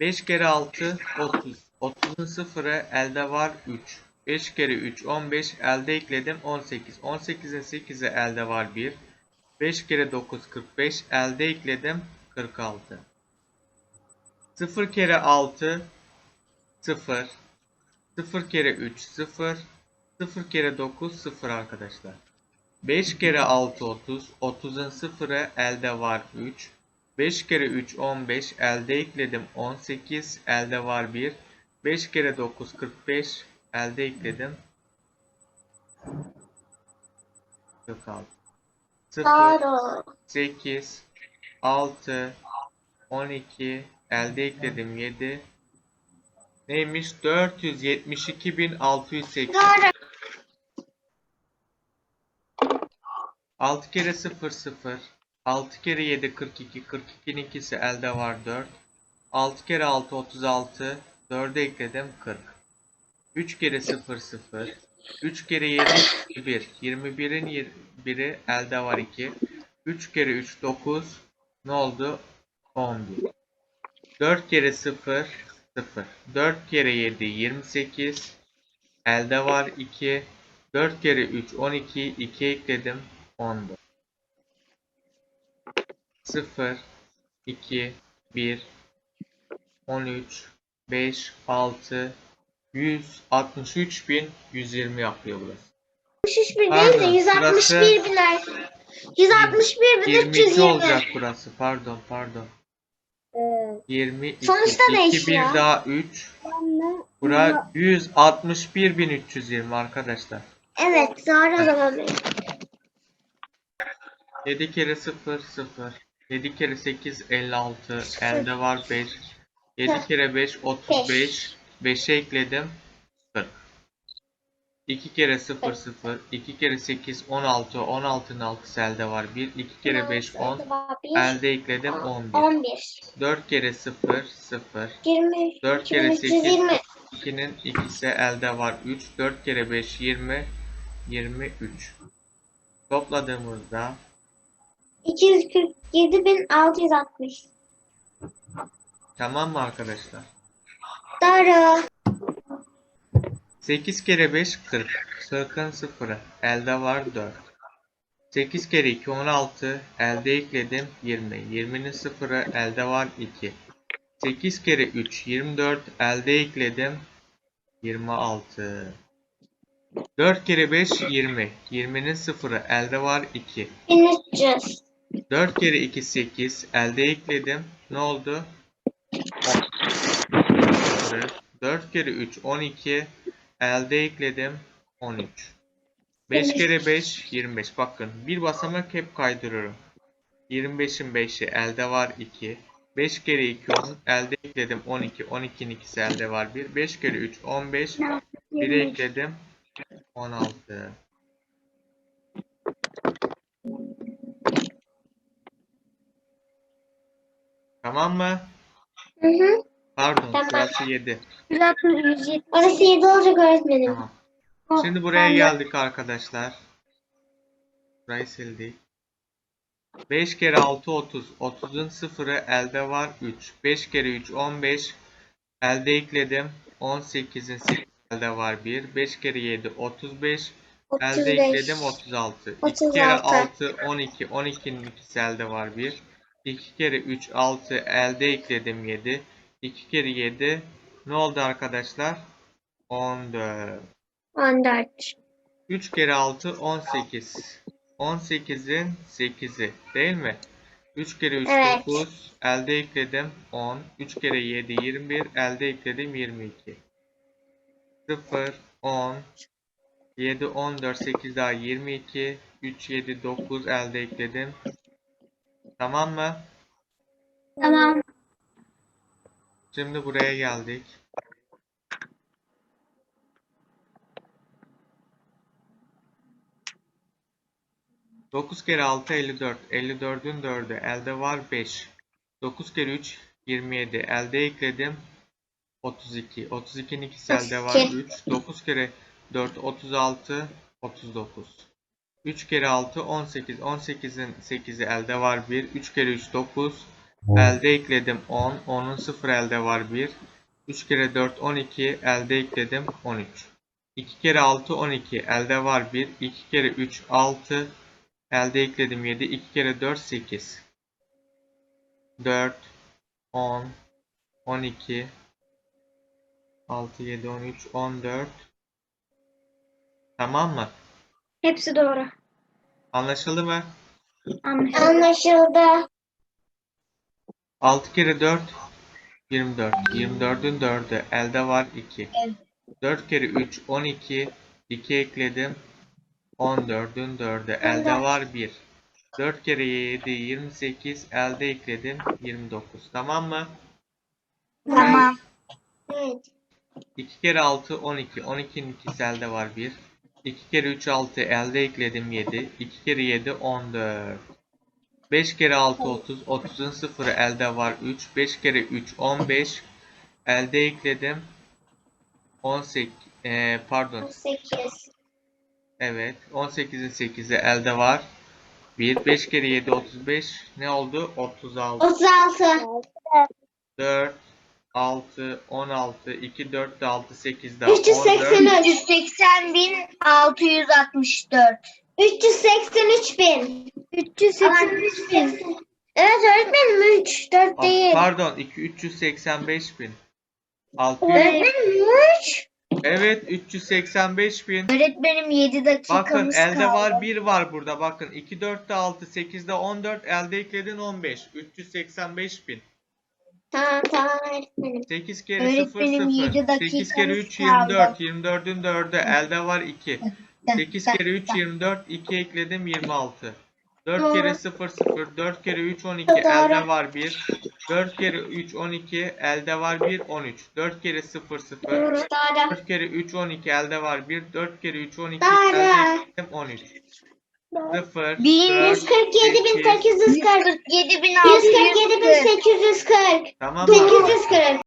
5 kere 6 30. 30'un sıfırı elde var 3. 5 kere 3 15 elde ekledim 18. 18'in 8'i elde var 1. 5 kere 9 45 elde ekledim 46. 0 kere 6 0. 0 kere 3 0. 0 kere 9 0 arkadaşlar. 5 kere 6 30. 30'un sıfırı elde var 3. 5 kere 3 15 elde ekledim 18 elde var 1. 5 kere 9 45 elde ekledim 46. 0 Doğru. 8 6 12 elde ekledim 7 neymiş 472.680 Doğru. 6 kere 0 0 6 kere 7 42 42'nin ikisi elde var 4 6 kere 6 36 4'e ekledim 40 3 kere 0 0 3 kere 7 21 21'in biri elde var 2 3 kere 3 9 ne oldu? 11 4 kere 0 0 4 kere 7 28 elde var 2 4 kere 3 12 2 ekledim 14 0 2 1 13 5 6 163.120 yapıyor burası. 63 bin değil de 161 biner. 161 bin 22 320. olacak burası. Pardon pardon. Evet. 22. Sonuçta 2 değişiyor. 1 daha 3. Bura 161.320 arkadaşlar. Evet doğru o zaman. 7 kere 0 0. 7 kere 8 56. Elde var 5. 7 kere 5 35. 5'e ekledim 40. 2 kere 0 0. 2 kere 8 16. 16'nın 6 elde var 1. 2 kere 5 10. Elde ekledim 11. 4 kere 0 0. 4 kere 8 2'nin ikisi elde var 3. 4 kere 5 20. 23. Topladığımızda 240 7660. Tamam mı arkadaşlar? Doğru. 8 kere 5 40. 40'ın 0'ı. Elde var 4. 8 kere 2 16. Elde ekledim 20. 20'nin 0'ı. Elde var 2. 8 kere 3 24. Elde ekledim 26. 4 kere 5 20. 20'nin 0'ı. Elde var 2. 1300. 4 kere 2 8. Elde ekledim. Ne oldu? 4 kere 3 12. Elde ekledim 13. 5 kere 5 25. Bakın bir basamak hep kaydırıyorum. 25'in 5'i elde var 2. 5 kere 2 10. Elde ekledim 12. 12'nin ikisi elde var 1. 5 kere 3 15. 1'e ekledim 16. Tamam mı? Hı hı. Pardon Tamam. sırası 7. 160, Orası 7 olacak öğretmenim. Tamam. Şimdi buraya geldik arkadaşlar. Burayı sildik. 5 kere 6 30. 30'un sıfırı elde var 3. 5 kere 3 15. Elde ekledim. 18'in 8 elde var 1. 5 kere 7 35. Elde 35. ekledim 36. 2 kere 36. 6 12. 12'nin ikisi elde var 1. 2 kere 3 6. Elde ekledim 7. 2 kere 7 ne oldu arkadaşlar? 14. 14. 3 kere 6 18. 18'in 8'i değil mi? 3 kere 3 Evet. 9. Elde ekledim 10. 3 kere 7 21. Elde ekledim 22. 0 10 7 14 8 daha 22. 3 7 9 elde ekledim. Tamam mı? Tamam. Şimdi buraya geldik. Dokuz kere altı 54. 54'ün 4'ü. Elde var 5. 9 kere 3 27. Elde ekledim 32. 32'nin ikisi elde var 32. 3. 9 kere 4 36. 39. 3 kere 6 18. 18'in 8'i elde var 1. 3 kere 3 9. Elde ekledim 10. 10'un 0 elde var 1. 3 kere 4 12. Elde ekledim 13. 2 kere 6 12. Elde var 1. 2 kere 3 6. Elde ekledim 7. 2 kere 4 8. 4 10 12 6 7 13 14 Tamam mı? Hepsi doğru. Anlaşıldı mı? Anlaşıldı. Anlaşıldı. 6 kere 4 24. 24'ün 4'ü elde var 2. 4 kere 3 12. 2 ekledim. 14'ün 4'ü elde var 1. 4 kere 7 28 elde ekledim 29. Tamam mı? Tamam. Evet. 2 kere 6 12. 12'nin ikisi elde var 1. 2 kere 3 6 elde ekledim 7. 2 kere 7 14. 5 kere 6 30. 30'un sıfırı elde var 3. 5 kere 3 15. Elde ekledim 18. Ee, pardon 8. evet 18'in 8'i elde var 1. 5 kere 7 35. Ne oldu? 36. 36. 4 6 16 2 4 de 6 8 de 14. 383. 380 bin 664. 383 bin. 383 bin. Evet öğretmenim 3. 4 Ah, değil. Pardon 2 385 bin. 600. Öğretmenim 3. Evet 385 bin. Öğretmenim 7 dakikamız Bakın elde kaldı. var 1 var burada. Bakın 2 4 de 6 8 de 14 elde ekledin 15. 385 bin. Tamam tamam öğretmenim. 8 kere 0 Öğretmenim, 0. yedi 8 kere 3 dakikamız 24. 24'ün 4'ü elde var 2. 8 kere 3 24. 2 ekledim 26. 4 Doğru. kere 0 0. 4 kere 3 12 Doğru. elde var 1. 4 kere 3 12 elde var 1 13. 4 kere 0 0. Doğru. Doğru. 4 kere 3 12 elde var 1. 4 kere 3 12 Doğru. elde ekledim 13. 0 147 bin 840. 147 bin 147 bin 840. Tamam mı? 840.